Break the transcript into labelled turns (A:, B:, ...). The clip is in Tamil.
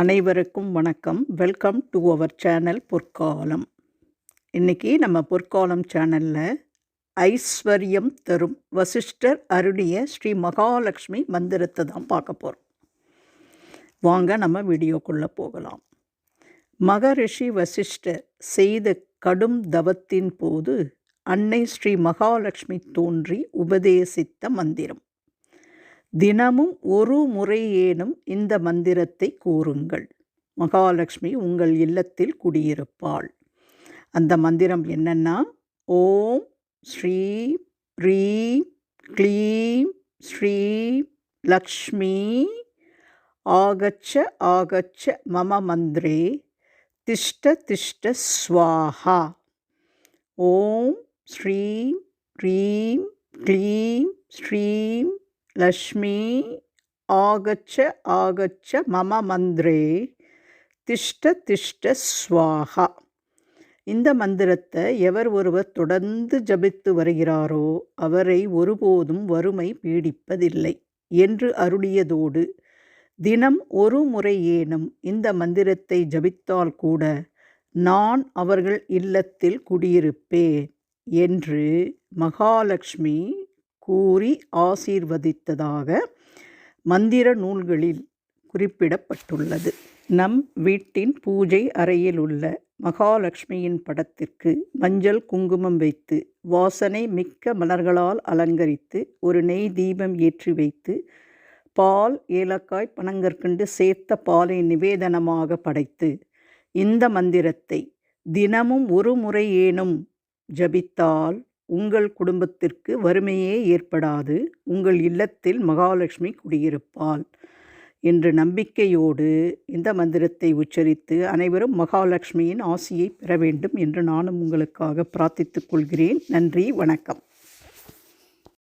A: அனைவருக்கும் வணக்கம். வெல்கம் டு அவர் சேனல் பொற்காலம் இன்னைக்கு நம்ம பொற்காலம் சேனலில் ஐஸ்வர்யம் தரும் வசிஷ்டர் அருளிய ஸ்ரீ மகாலட்சுமி மந்திரத்தை தான் பார்க்க போகிறோம் வாங்க நம்ம வீடியோக்குள்ளே போகலாம். மகரிஷி வசிஷ்டர் செய்த கடும் தவத்தின் போது அன்னை ஸ்ரீ மகாலட்சுமி தோன்றி உபதேசித்த மந்திரம். தினமும் ஒரு முறையேனும் இந்த மந்திரத்தை கூறுங்கள். மகாலட்சுமி உங்கள் இல்லத்தில் குடியிருப்பாள். அந்த மந்திரம் என்னன்னா ஓம் ஸ்ரீ ரீம் க்ளீம் ஸ்ரீ லக்ஷ்மி ஆகச்ச ஆகச்ச மம மந்திரே திஷ்ட திஷ்ட ஸ்வாஹா. ஓம் ஸ்ரீம் ரீம் க்ளீம் ஸ்ரீம் லக்ஷ்மி ஆகச்ச ஆகச்ச மம மந்திரே திஷ்ட திஷ்ட ஸ்வாகா இந்த மந்திரத்தை எவர் ஒருவர் தொடர்ந்து ஜபித்து வருகிறாரோ அவரை ஒருபோதும் வறுமை பீடிப்பதில்லை என்று அருளியதோடு தினம் ஒரு முறையேனும் இந்த மந்திரத்தை ஜபித்தால் கூட நான் அவர்கள் இல்லத்தில் குடியிருப்பேன் என்று மகாலட்சுமி கூறி ஆசீர்வதித்ததாக மந்திர நூல்களில் குறிப்பிடப்பட்டுள்ளது. நம் வீட்டின் பூஜை அறையில் உள்ள மகாலட்சுமியின் படத்திற்கு மஞ்சள் குங்குமம் வைத்து வாசனை மிக்க மலர்களால் அலங்கரித்து ஒரு நெய் தீபம் ஏற்றி வைத்து பால் ஏலக்காய் பனங்கற்கண்டு சேர்த்த பாலை நிவேதனமாக படைத்து இந்த மந்திரத்தை தினமும் ஒரு முறையேனும் ஜபித்தால் உங்கள் குடும்பத்திற்கு வறுமையே ஏற்படாது. உங்கள் இல்லத்தில் மகாலட்சுமி குடியிருப்பாள் என்ற நம்பிக்கையோடு இந்த மந்திரத்தை உச்சரித்து அனைவரும் மகாலட்சுமியின் ஆசியை பெற வேண்டும் என்று நானும் உங்களுக்காக பிரார்த்தித்துக் கொள்கிறேன். நன்றி வணக்கம்.